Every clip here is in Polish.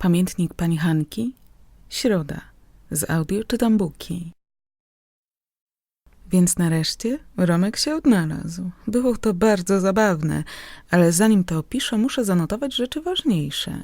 Pamiętnik pani Hanki? Środa. Z audio czytam buki. Więc nareszcie Romek się odnalazł. Było to bardzo zabawne, ale zanim to opiszę, muszę zanotować rzeczy ważniejsze.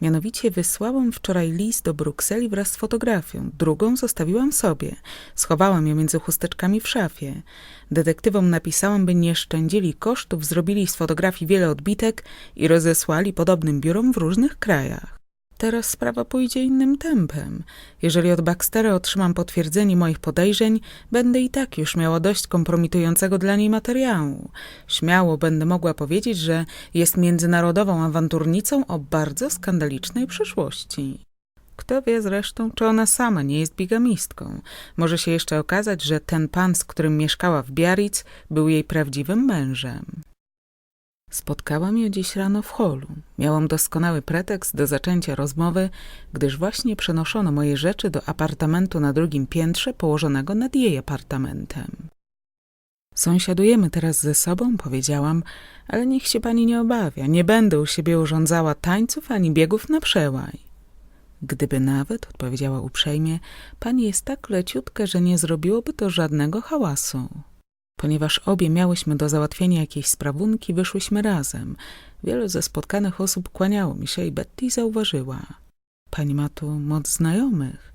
Mianowicie wysłałam wczoraj list do Brukseli wraz z fotografią. Drugą zostawiłam sobie. Schowałam ją między chusteczkami w szafie. Detektywom napisałam, by nie szczędzili kosztów, zrobili z fotografii wiele odbitek i rozesłali podobnym biurom w różnych krajach. Teraz sprawa pójdzie innym tempem. Jeżeli od Baxtera otrzymam potwierdzenie moich podejrzeń, będę i tak już miała dość kompromitującego dla niej materiału. Śmiało będę mogła powiedzieć, że jest międzynarodową awanturnicą o bardzo skandalicznej przyszłości. Kto wie zresztą, czy ona sama nie jest bigamistką. Może się jeszcze okazać, że ten pan, z którym mieszkała w Biarritz, był jej prawdziwym mężem. Spotkałam ją dziś rano w holu. Miałam doskonały pretekst do zaczęcia rozmowy, gdyż właśnie przenoszono moje rzeczy do apartamentu na drugim piętrze położonego nad jej apartamentem. Sąsiadujemy teraz ze sobą, powiedziałam, ale niech się pani nie obawia, nie będę u siebie urządzała tańców ani biegów na przełaj. Gdyby nawet, odpowiedziała uprzejmie, pani jest tak leciutka, że nie zrobiłoby to żadnego hałasu. Ponieważ obie miałyśmy do załatwienia jakiejś sprawunki, wyszłyśmy razem. Wielu ze spotkanych osób kłaniało mi się i Betty zauważyła. Pani ma tu moc znajomych.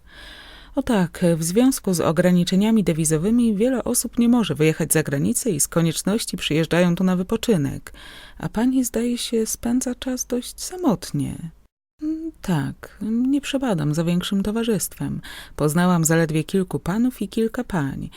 O tak, w związku z ograniczeniami dewizowymi wiele osób nie może wyjechać za granicę i z konieczności przyjeżdżają tu na wypoczynek, a pani zdaje się spędza czas dość samotnie. Mm, Tak, nie przebadam za większym towarzystwem. Poznałam zaledwie kilku panów i kilka pań.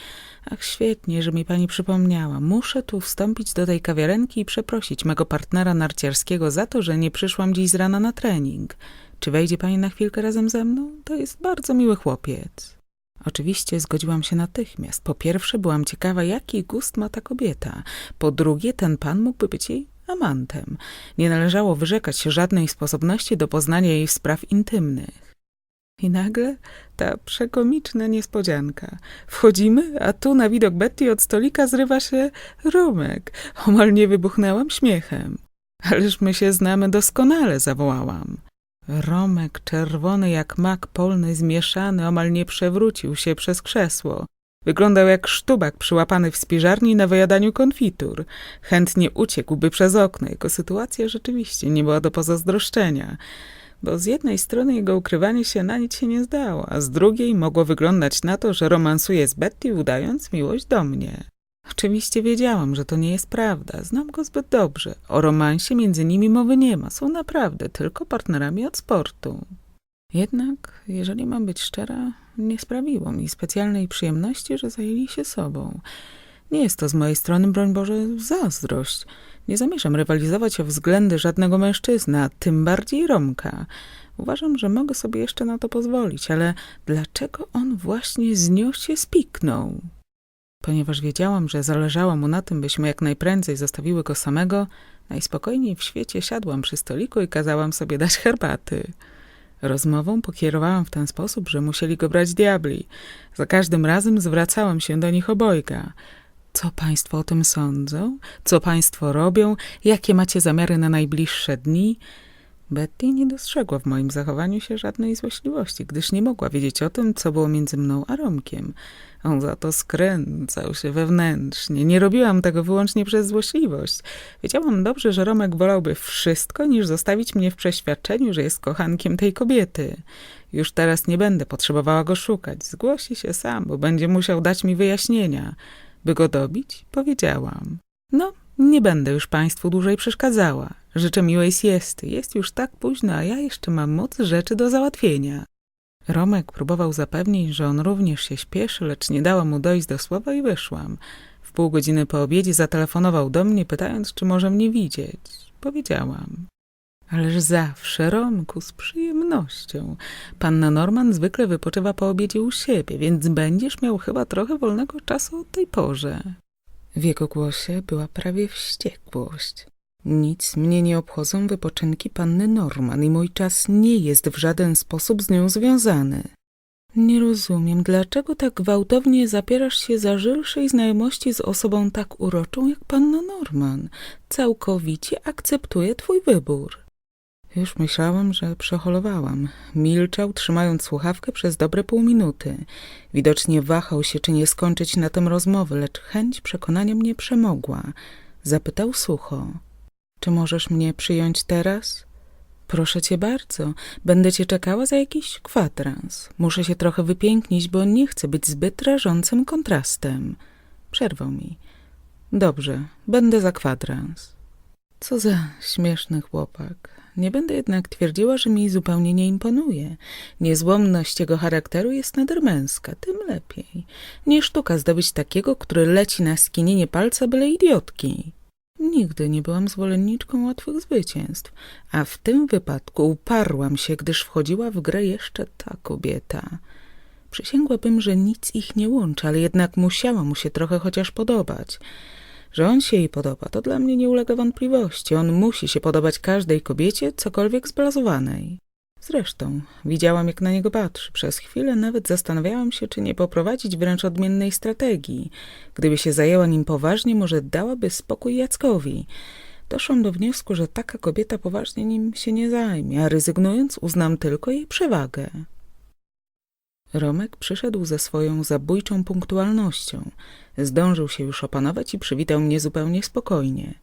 Ach, świetnie, że mi pani przypomniała. Muszę tu wstąpić do tej kawiarenki i przeprosić mego partnera narciarskiego za to, że nie przyszłam dziś z rana na trening. Czy wejdzie pani na chwilkę razem ze mną? To jest bardzo miły chłopiec. Oczywiście zgodziłam się natychmiast. Po pierwsze, byłam ciekawa, jaki gust ma ta kobieta. Po drugie, ten pan mógłby być jej amantem. Nie należało wyrzekać się żadnej sposobności do poznania jej spraw intymnych. I nagle ta przekomiczna niespodzianka. Wchodzimy, a tu na widok Betty od stolika zrywa się Romek. Omal nie wybuchnęłam śmiechem. Ależ my się znamy doskonale, zawołałam. Romek, czerwony jak mak polny, zmieszany, omal nie przewrócił się przez krzesło. Wyglądał jak sztubak przyłapany w spiżarni na wyjadaniu konfitur. Chętnie uciekłby przez okno. Jego sytuacja rzeczywiście nie była do pozazdroszczenia, bo z jednej strony jego ukrywanie się na nic się nie zdało, a z drugiej mogło wyglądać na to, że romansuje z Betty, udając miłość do mnie. Oczywiście wiedziałam, że to nie jest prawda. Znam go zbyt dobrze. O romansie między nimi mowy nie ma. Są naprawdę tylko partnerami od sportu. Jednak, jeżeli mam być szczera, nie sprawiło mi specjalnej przyjemności, że zajęli się sobą. Nie jest to z mojej strony, broń Boże, zazdrość. Nie zamierzam rywalizować o względy żadnego mężczyzny, a tym bardziej Romka. Uważam, że mogę sobie jeszcze na to pozwolić, ale dlaczego on właśnie z nią się spiknął? Ponieważ wiedziałam, że zależało mu na tym, byśmy jak najprędzej zostawiły go samego, najspokojniej w świecie siadłam przy stoliku i kazałam sobie dać herbaty. Rozmową pokierowałam w ten sposób, że musieli go brać diabli. Za każdym razem zwracałam się do nich obojga. Co państwo o tym sądzą? Co państwo robią? Jakie macie zamiary na najbliższe dni? Betty nie dostrzegła w moim zachowaniu się żadnej złośliwości, gdyż nie mogła wiedzieć o tym, co było między mną a Romkiem. On za to skręcał się wewnętrznie. Nie robiłam tego wyłącznie przez złośliwość. Wiedziałam dobrze, że Romek wolałby wszystko, niż zostawić mnie w przeświadczeniu, że jest kochankiem tej kobiety. Już teraz nie będę potrzebowała go szukać. Zgłosi się sam, bo będzie musiał dać mi wyjaśnienia. By go dobić, powiedziałam. No, nie będę już państwu dłużej przeszkadzała. Życzę miłej siesty. Jest już tak późno, a ja jeszcze mam moc rzeczy do załatwienia. Romek próbował zapewnić, że on również się śpieszy, lecz nie dała mu dojść do słowa i wyszłam. W pół godziny po obiedzie zatelefonował do mnie, pytając, czy może mnie widzieć. Powiedziałam. Ależ zawsze, Romku, z przyjemnością. Panna Norman zwykle wypoczywa po obiedzie u siebie, więc będziesz miał chyba trochę wolnego czasu o tej porze. W jego głosie była prawie wściekłość. Nic mnie nie obchodzą wypoczynki panny Norman i mój czas nie jest w żaden sposób z nią związany. Nie rozumiem, dlaczego tak gwałtownie zapierasz się za żylszej znajomości z osobą tak uroczą jak panna Norman. Całkowicie akceptuję twój wybór. Już myślałam, że przeholowałam. Milczał, trzymając słuchawkę przez dobre pół minuty. Widocznie wahał się, czy nie skończyć na tym rozmowy, lecz chęć przekonania mnie przemogła. Zapytał sucho. Czy możesz mnie przyjąć teraz? Proszę cię bardzo. Będę cię czekała za jakiś kwadrans. Muszę się trochę wypięknić, bo nie chcę być zbyt rażącym kontrastem. Przerwał mi. Dobrze, będę za kwadrans. Co za śmieszny chłopak. Nie będę jednak twierdziła, że mi zupełnie nie imponuje. Niezłomność jego charakteru jest nader męska, tym lepiej. Nie sztuka zdobyć takiego, który leci na skinienie palca byle idiotki. Nigdy nie byłam zwolenniczką łatwych zwycięstw, a w tym wypadku uparłam się, gdyż wchodziła w grę jeszcze ta kobieta. Przysięgłabym, że nic ich nie łączy, ale jednak musiała mu się trochę chociaż podobać. Że on się jej podoba, to dla mnie nie ulega wątpliwości. On musi się podobać każdej kobiecie, cokolwiek zblazowanej. Zresztą widziałam, jak na niego patrzy. Przez chwilę nawet zastanawiałam się, czy nie poprowadzić wręcz odmiennej strategii. Gdyby się zajęła nim poważnie, może dałaby spokój Jackowi. Doszłam do wniosku, że taka kobieta poważnie nim się nie zajmie, a rezygnując uznam tylko jej przewagę. Romek przyszedł ze swoją zabójczą punktualnością. Zdążył się już opanować i przywitał mnie zupełnie spokojnie.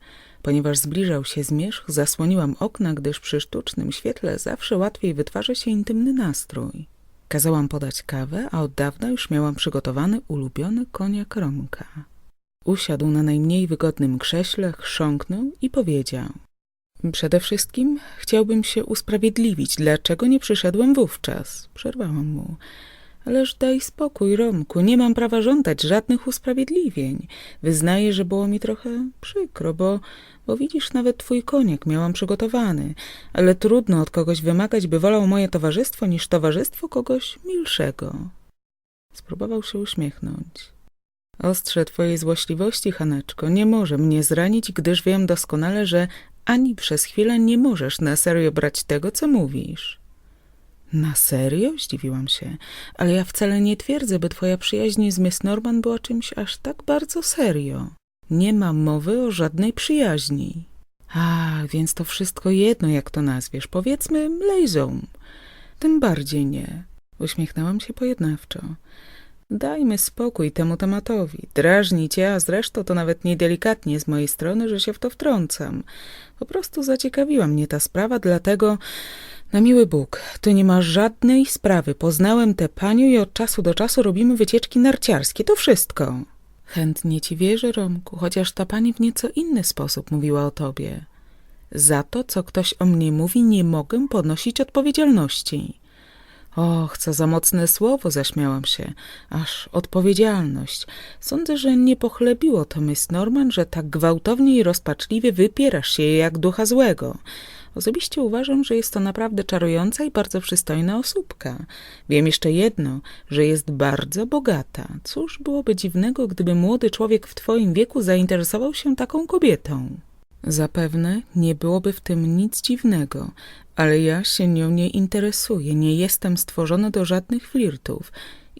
Ponieważ zbliżał się zmierzch, zasłoniłam okna, gdyż przy sztucznym świetle zawsze łatwiej wytwarza się intymny nastrój. Kazałam podać kawę, a od dawna już miałam przygotowany ulubiony koniak Romka. Usiadł na najmniej wygodnym krześle, chrząknął i powiedział – Przede wszystkim chciałbym się usprawiedliwić, dlaczego nie przyszedłem wówczas. Przerwałam mu. Ależ daj spokój, Romku, nie mam prawa żądać żadnych usprawiedliwień. Wyznaję, że było mi trochę przykro, bo, bo widzisz, nawet twój koniak miałam przygotowany, ale trudno od kogoś wymagać, by wolał moje towarzystwo niż towarzystwo kogoś milszego. Spróbował się uśmiechnąć. Ostrze twojej złośliwości, Haneczko, nie może mnie zranić, gdyż wiem doskonale, że ani przez chwilę nie możesz na serio brać tego, co mówisz. Na serio? Zdziwiłam się. Ale ja wcale nie twierdzę, by twoja przyjaźń z Miss Norman była czymś aż tak bardzo serio. Nie ma mowy o żadnej przyjaźni. A, więc to wszystko jedno, jak to nazwiesz. Powiedzmy lejzą. Tym bardziej nie. Uśmiechnęłam się pojednawczo. Dajmy spokój temu tematowi. Drażni cię, a zresztą to nawet niedelikatnie z mojej strony, że się w to wtrącam. Po prostu zaciekawiła mnie ta sprawa, dlatego... Na miły Bóg, tu nie ma żadnej sprawy. Poznałem tę panią i od czasu do czasu robimy wycieczki narciarskie. To wszystko. Chętnie ci wierzę, Romku, chociaż ta pani w nieco inny sposób mówiła o tobie. Za to, co ktoś o mnie mówi, nie mogę ponosić odpowiedzialności. Och, co za mocne słowo, zaśmiałam się. Aż odpowiedzialność. Sądzę, że nie pochlebiło to Miss Norman, że tak gwałtownie i rozpaczliwie wypierasz się jak ducha złego. Osobiście uważam, że jest to naprawdę czarująca i bardzo przystojna osóbka. Wiem jeszcze jedno, że jest bardzo bogata. Cóż byłoby dziwnego, gdyby młody człowiek w twoim wieku zainteresował się taką kobietą? Zapewne nie byłoby w tym nic dziwnego, ale ja się nią nie interesuję, nie jestem stworzona do żadnych flirtów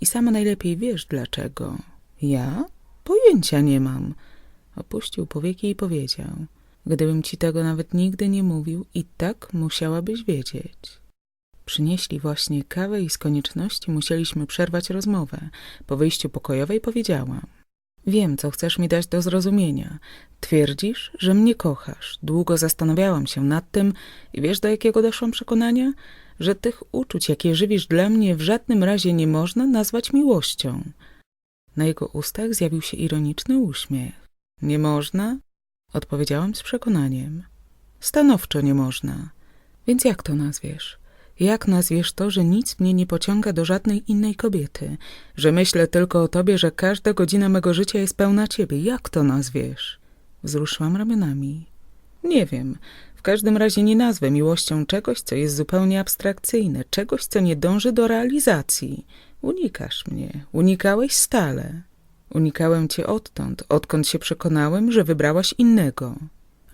i sama najlepiej wiesz dlaczego. Ja? Pojęcia nie mam. Opuścił powieki i powiedział. Gdybym ci tego nawet nigdy nie mówił, i tak musiałabyś wiedzieć. Przynieśli właśnie kawę i z konieczności musieliśmy przerwać rozmowę. Po wyjściu pokojowej powiedziałam. Wiem, co chcesz mi dać do zrozumienia. Twierdzisz, że mnie kochasz. Długo zastanawiałam się nad tym i wiesz, do jakiego doszłam przekonania? Że tych uczuć, jakie żywisz dla mnie, w żadnym razie nie można nazwać miłością. Na jego ustach zjawił się ironiczny uśmiech. Nie można? Odpowiedziałam z przekonaniem. Stanowczo nie można. Więc jak to nazwiesz? Jak nazwiesz to, że nic mnie nie pociąga do żadnej innej kobiety? Że myślę tylko o tobie, że każda godzina mego życia jest pełna ciebie. Jak to nazwiesz? Wzruszyłam ramionami. Nie wiem. W każdym razie nie nazwę miłością czegoś, co jest zupełnie abstrakcyjne, czegoś, co nie dąży do realizacji. Unikasz mnie. Unikałeś stale. Unikałem cię odtąd, odkąd się przekonałem, że wybrałaś innego.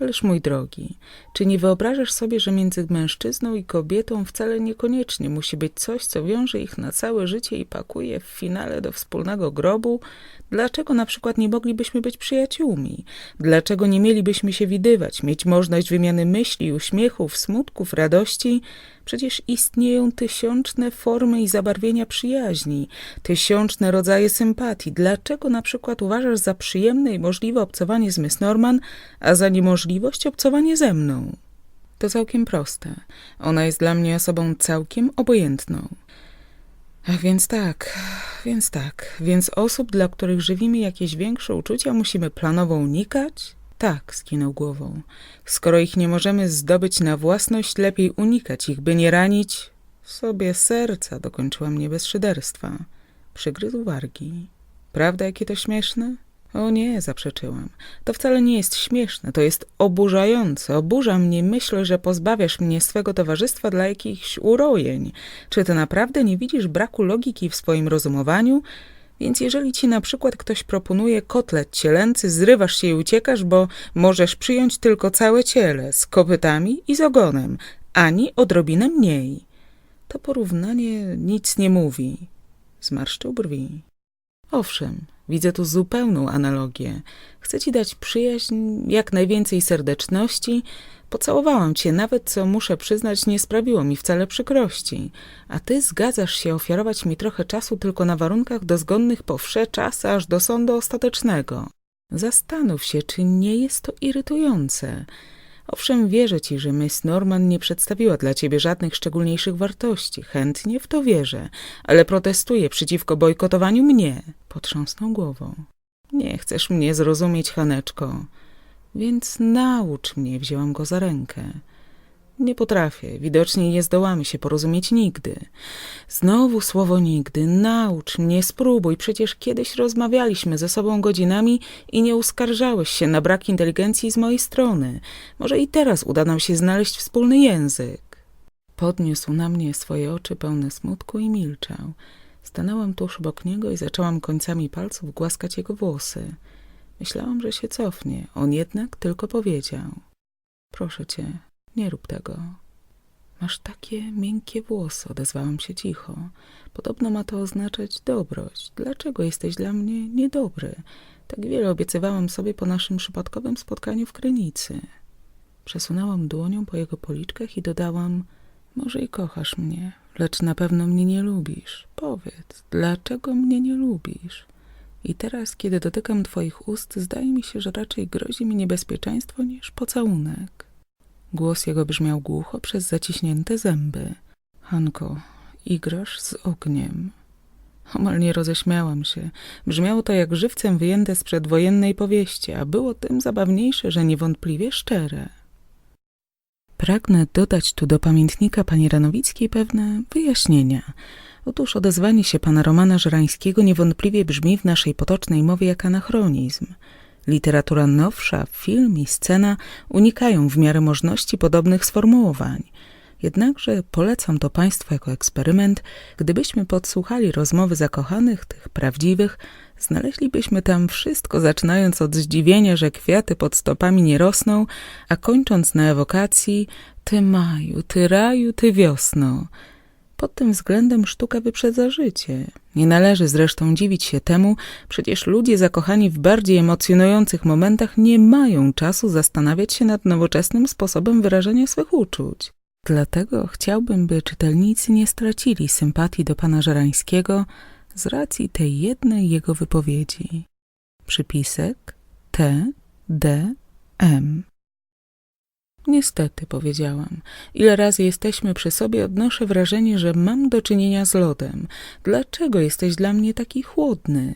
Ależ mój drogi, czy nie wyobrażasz sobie, że między mężczyzną i kobietą wcale niekoniecznie musi być coś, co wiąże ich na całe życie i pakuje w finale do wspólnego grobu? Dlaczego na przykład nie moglibyśmy być przyjaciółmi? Dlaczego nie mielibyśmy się widywać, mieć możliwość wymiany myśli, uśmiechów, smutków, radości? Przecież istnieją tysiączne formy i zabarwienia przyjaźni, tysiączne rodzaje sympatii. Dlaczego na przykład uważasz za przyjemne i możliwe obcowanie z Miss Norman, a za niemożliwość obcowanie ze mną? To całkiem proste. Ona jest dla mnie osobą całkiem obojętną. Ach, więc tak, więc tak. Więc osób, dla których żywimy jakieś większe uczucia, musimy planowo unikać? Tak, skinął głową. Skoro ich nie możemy zdobyć na własność, lepiej unikać ich, by nie ranić sobie serca, dokończyła mnie bez szyderstwa. Przygryzł wargi. Prawda, jakie to śmieszne? O nie, zaprzeczyłam. To wcale nie jest śmieszne, to jest oburzające. Oburza mnie myśl, że pozbawiasz mnie swego towarzystwa dla jakichś urojeń. Czy ty naprawdę nie widzisz braku logiki w swoim rozumowaniu? Więc jeżeli ci na przykład ktoś proponuje kotlet cielęcy, zrywasz się i uciekasz, bo możesz przyjąć tylko całe ciele, z kopytami i z ogonem, ani odrobinę mniej. To porównanie nic nie mówi. Zmarszczył brwi. Owszem, widzę tu zupełną analogię. Chcę ci dać przyjaźń, jak najwięcej serdeczności. Pocałowałam cię, nawet co muszę przyznać, nie sprawiło mi wcale przykrości. A ty zgadzasz się ofiarować mi trochę czasu tylko na warunkach dozgonnych po wsze czasy aż do sądu ostatecznego. Zastanów się, czy nie jest to irytujące. Owszem, wierzę ci, że Miss Norman nie przedstawiła dla ciebie żadnych szczególniejszych wartości. Chętnie w to wierzę, ale protestuję przeciwko bojkotowaniu mnie. Potrząsnął głową. Nie chcesz mnie zrozumieć, Haneczko. Więc naucz mnie, wzięłam go za rękę. Nie potrafię, widocznie nie zdołamy się porozumieć nigdy. Znowu słowo nigdy, naucz mnie, spróbuj, przecież kiedyś rozmawialiśmy ze sobą godzinami i nie uskarżałeś się na brak inteligencji z mojej strony. Może i teraz uda nam się znaleźć wspólny język. Podniósł na mnie swoje oczy pełne smutku i milczał. Stanęłam tuż obok niego i zaczęłam końcami palców głaskać jego włosy. Myślałam, że się cofnie. On jednak tylko powiedział. Proszę cię, nie rób tego. Masz takie miękkie włosy, odezwałam się cicho. Podobno ma to oznaczać dobroć. Dlaczego jesteś dla mnie niedobry? Tak wiele obiecywałam sobie po naszym przypadkowym spotkaniu w Krynicy. Przesunęłam dłonią po jego policzkach i dodałam, może i kochasz mnie, lecz na pewno mnie nie lubisz. Powiedz, dlaczego mnie nie lubisz? I teraz, kiedy dotykam twoich ust, zdaje mi się, że raczej grozi mi niebezpieczeństwo niż pocałunek. Głos jego brzmiał głucho przez zaciśnięte zęby. Hanko, igrasz z ogniem. Omal nie roześmiałam się. Brzmiało to jak żywcem wyjęte z przedwojennej powieści, a było tym zabawniejsze, że niewątpliwie szczere. Pragnę dodać tu do pamiętnika pani Ranowickiej pewne wyjaśnienia. Otóż odezwanie się pana Romana Żerańskiego niewątpliwie brzmi w naszej potocznej mowie jak anachronizm. Literatura nowsza, film i scena unikają w miarę możności podobnych sformułowań. Jednakże polecam to Państwu jako eksperyment. Gdybyśmy podsłuchali rozmowy zakochanych, tych prawdziwych, znaleźlibyśmy tam wszystko, zaczynając od zdziwienia, że kwiaty pod stopami nie rosną, a kończąc na ewokacji Ty maju, ty raju, ty wiosno. Pod tym względem sztuka wyprzedza życie. Nie należy zresztą dziwić się temu, przecież ludzie zakochani w bardziej emocjonujących momentach nie mają czasu zastanawiać się nad nowoczesnym sposobem wyrażania swych uczuć. Dlatego chciałbym, by czytelnicy nie stracili sympatii do pana Żerańskiego z racji tej jednej jego wypowiedzi. Przypisek T, D, M. Niestety, powiedziałam. Ile razy jesteśmy przy sobie, odnoszę wrażenie, że mam do czynienia z lodem. Dlaczego jesteś dla mnie taki chłodny?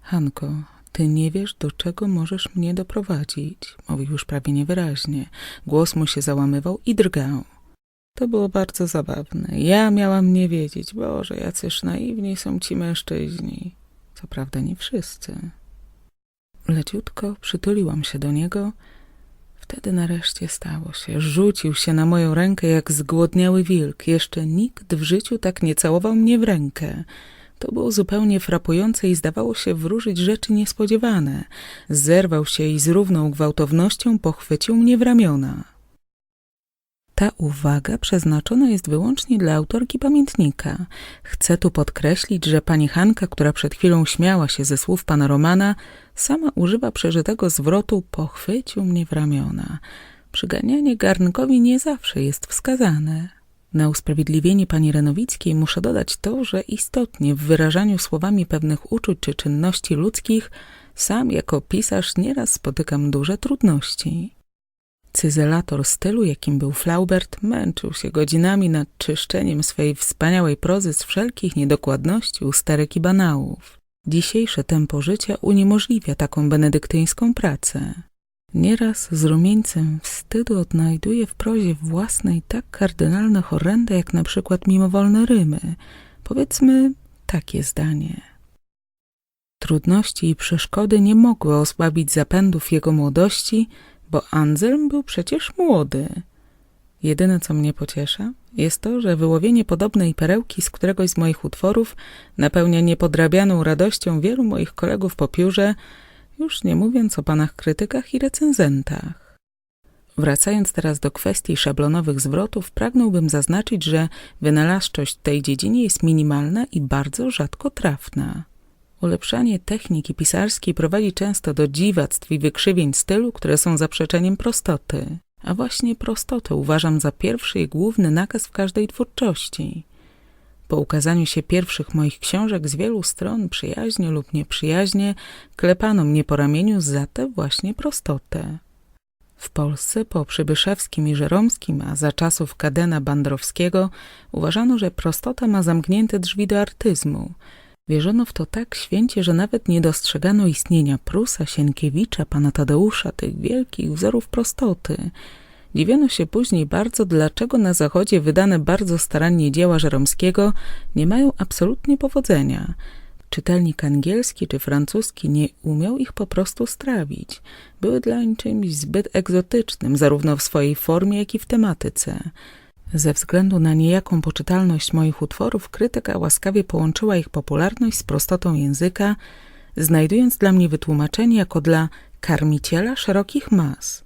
Hanko, ty nie wiesz, do czego możesz mnie doprowadzić, mówił już prawie niewyraźnie. Głos mu się załamywał i drgał. To było bardzo zabawne. Ja miałam nie wiedzieć. Boże, jacyż naiwni są ci mężczyźni. Co prawda nie wszyscy. Leciutko przytuliłam się do niego. Wtedy nareszcie stało się. Rzucił się na moją rękę jak zgłodniały wilk. Jeszcze nikt w życiu tak nie całował mnie w rękę. To było zupełnie frapujące i zdawało się wróżyć rzeczy niespodziewane. Zerwał się i z równą gwałtownością pochwycił mnie w ramiona. Ta uwaga przeznaczona jest wyłącznie dla autorki pamiętnika. Chcę tu podkreślić, że pani Hanka, która przed chwilą śmiała się ze słów pana Romana, sama używa przeżytego zwrotu pochwycił mnie w ramiona. Przyganianie garnkowi nie zawsze jest wskazane. Na usprawiedliwienie pani Renowickiej muszę dodać to, że istotnie w wyrażaniu słowami pewnych uczuć czy czynności ludzkich sam jako pisarz nieraz spotykam duże trudności. Cyzelator stylu, jakim był Flaubert, męczył się godzinami nad czyszczeniem swej wspaniałej prozy z wszelkich niedokładności, usterek i banałów. Dzisiejsze tempo życia uniemożliwia taką benedyktyńską pracę. Nieraz z rumieńcem wstydu odnajduje w prozie własnej tak kardynalne horrenda, jak na przykład mimowolne rymy. Powiedzmy takie zdanie. Trudności i przeszkody nie mogły osłabić zapędów jego młodości, bo Anselm był przecież młody. Jedyne, co mnie pociesza, jest to, że wyłowienie podobnej perełki z któregoś z moich utworów napełnia niepodrabianą radością wielu moich kolegów po piórze, już nie mówiąc o panach krytykach i recenzentach. Wracając teraz do kwestii szablonowych zwrotów, pragnąłbym zaznaczyć, że wynalazczość w tej dziedzinie jest minimalna i bardzo rzadko trafna. Ulepszanie techniki pisarskiej prowadzi często do dziwactw i wykrzywień stylu, które są zaprzeczeniem prostoty. A właśnie prostotę uważam za pierwszy i główny nakaz w każdej twórczości. Po ukazaniu się pierwszych moich książek z wielu stron, przyjaźnie lub nieprzyjaźnie, klepano mnie po ramieniu za tę właśnie prostotę. W Polsce po Przybyszewskim i Żeromskim, a za czasów Kadena Bandrowskiego, uważano, że prostota ma zamknięte drzwi do artyzmu – Wierzono w to tak święcie, że nawet nie dostrzegano istnienia Prusa, Sienkiewicza, pana Tadeusza, tych wielkich wzorów prostoty. Dziwiono się później bardzo, dlaczego na Zachodzie wydane bardzo starannie dzieła Żeromskiego nie mają absolutnie powodzenia. Czytelnik angielski czy francuski nie umiał ich po prostu strawić. Były dlań czymś zbyt egzotycznym, zarówno w swojej formie, jak i w tematyce. Ze względu na niejaką poczytalność moich utworów, krytyka łaskawie połączyła ich popularność z prostotą języka, znajdując dla mnie wytłumaczenie jako dla karmiciela szerokich mas.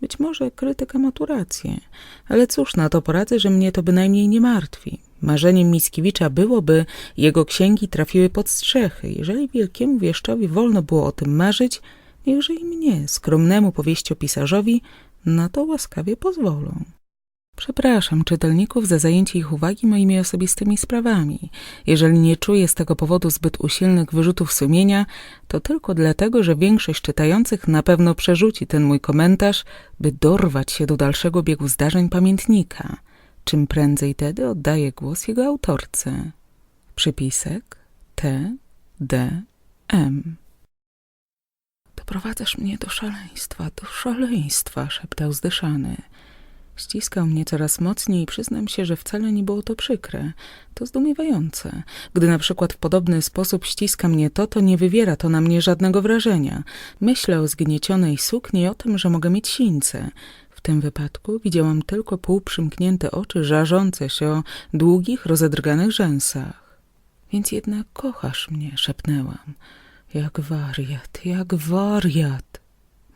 Być może krytyka ma tu rację, ale cóż na to poradzę, że mnie to bynajmniej nie martwi. Marzeniem Mickiewicza byłoby, jego księgi trafiły pod strzechy. Jeżeli wielkiemu wieszczowi wolno było o tym marzyć, niechże i mnie, skromnemu powieściopisarzowi, na to łaskawie pozwolą. Przepraszam czytelników za zajęcie ich uwagi moimi osobistymi sprawami. Jeżeli nie czuję z tego powodu zbyt usilnych wyrzutów sumienia, to tylko dlatego, że większość czytających na pewno przerzuci ten mój komentarz, by dorwać się do dalszego biegu zdarzeń pamiętnika. Czym prędzej tedy oddaję głos jego autorce. Przypisek T. D. M. Doprowadzasz mnie do szaleństwa, do szaleństwa, szeptał zdyszany. Ściskał mnie coraz mocniej i przyznam się, że wcale nie było to przykre. To zdumiewające. Gdy na przykład w podobny sposób ściska mnie to, to nie wywiera to na mnie żadnego wrażenia. Myślę o zgniecionej sukni i o tym, że mogę mieć sińce. W tym wypadku widziałam tylko półprzymknięte oczy żarzące się o długich, rozedrganych rzęsach. Więc jednak kochasz mnie, szepnęłam. Jak wariat, jak wariat.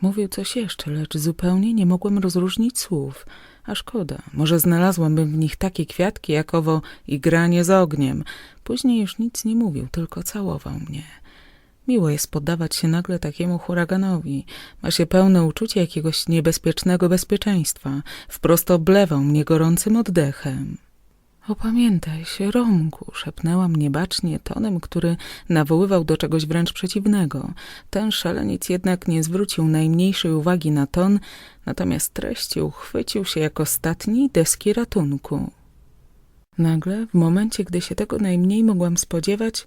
Mówił coś jeszcze, lecz zupełnie nie mogłem rozróżnić słów. A szkoda, może znalazłabym w nich takie kwiatki jak owo i granie z ogniem. Później już nic nie mówił, tylko całował mnie. Miło jest poddawać się nagle takiemu huraganowi. Ma się pełne uczucie jakiegoś niebezpiecznego bezpieczeństwa. Wprost oblewał mnie gorącym oddechem. Opamiętaj się, Romku, szepnęła mnie bacznie tonem, który nawoływał do czegoś wręcz przeciwnego. Ten szaleniec jednak nie zwrócił najmniejszej uwagi na ton, natomiast treści uchwycił się jak ostatni deski ratunku. Nagle, w momencie, gdy się tego najmniej mogłam spodziewać,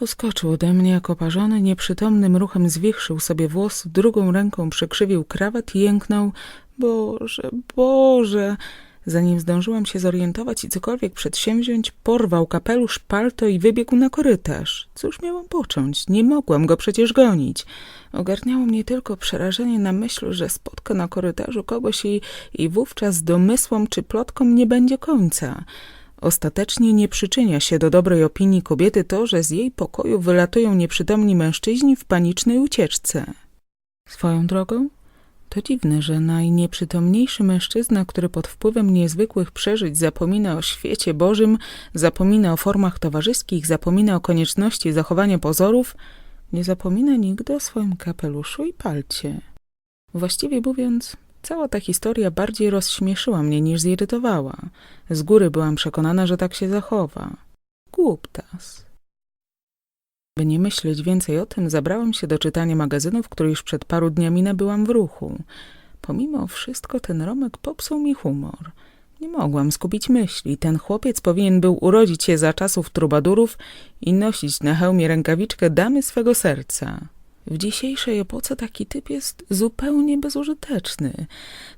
Oskoczył ode mnie jak oparzony, nieprzytomnym ruchem zwichrzył sobie włos, drugą ręką przekrzywił krawat i jęknął – Boże, Boże! Zanim zdążyłam się zorientować i cokolwiek przedsięwziąć, porwał kapelusz, palto i wybiegł na korytarz. Cóż miałam począć? Nie mogłam go przecież gonić. Ogarniało mnie tylko przerażenie na myśl, że spotka na korytarzu kogoś i, i wówczas domysłom czy plotkom nie będzie końca. Ostatecznie nie przyczynia się do dobrej opinii kobiety to, że z jej pokoju wylatują nieprzytomni mężczyźni w panicznej ucieczce. Swoją drogą, to dziwne, że najnieprzytomniejszy mężczyzna, który pod wpływem niezwykłych przeżyć zapomina o świecie Bożym, zapomina o formach towarzyskich, zapomina o konieczności zachowania pozorów, nie zapomina nigdy o swoim kapeluszu i palcie. Właściwie mówiąc, cała ta historia bardziej rozśmieszyła mnie niż zirytowała. Z góry byłam przekonana, że tak się zachowa. Głuptas. By nie myśleć więcej o tym, zabrałam się do czytania magazynu, w który już przed paru dniami nabyłam w ruchu. Pomimo wszystko ten Romek popsuł mi humor. Nie mogłam skupić myśli. Ten chłopiec powinien był urodzić się za czasów trubadurów i nosić na hełmie rękawiczkę damy swego serca. W dzisiejszej epoce taki typ jest zupełnie bezużyteczny.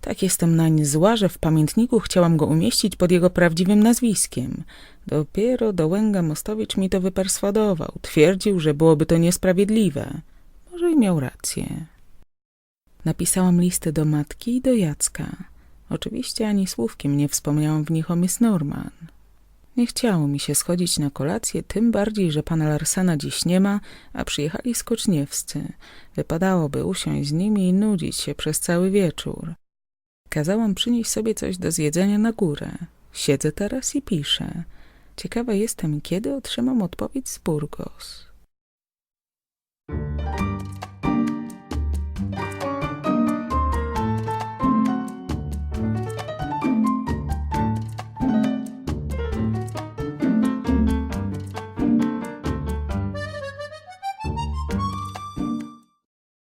Tak jestem nań zła, że w pamiętniku chciałam go umieścić pod jego prawdziwym nazwiskiem. Dopiero Dołęga Mostowicz mi to wyperswadował. Twierdził, że byłoby to niesprawiedliwe. Może i miał rację. Napisałam listy do matki i do Jacka. Oczywiście ani słówkiem nie wspomniałam w nich o Miss Norman. Nie chciało mi się schodzić na kolację, tym bardziej, że pana Larsena dziś nie ma, a przyjechali skoczniewscy. Wypadałoby usiąść z nimi i nudzić się przez cały wieczór. Kazałam przynieść sobie coś do zjedzenia na górę. Siedzę teraz i piszę. Ciekawa jestem, kiedy otrzymam odpowiedź z Burgos.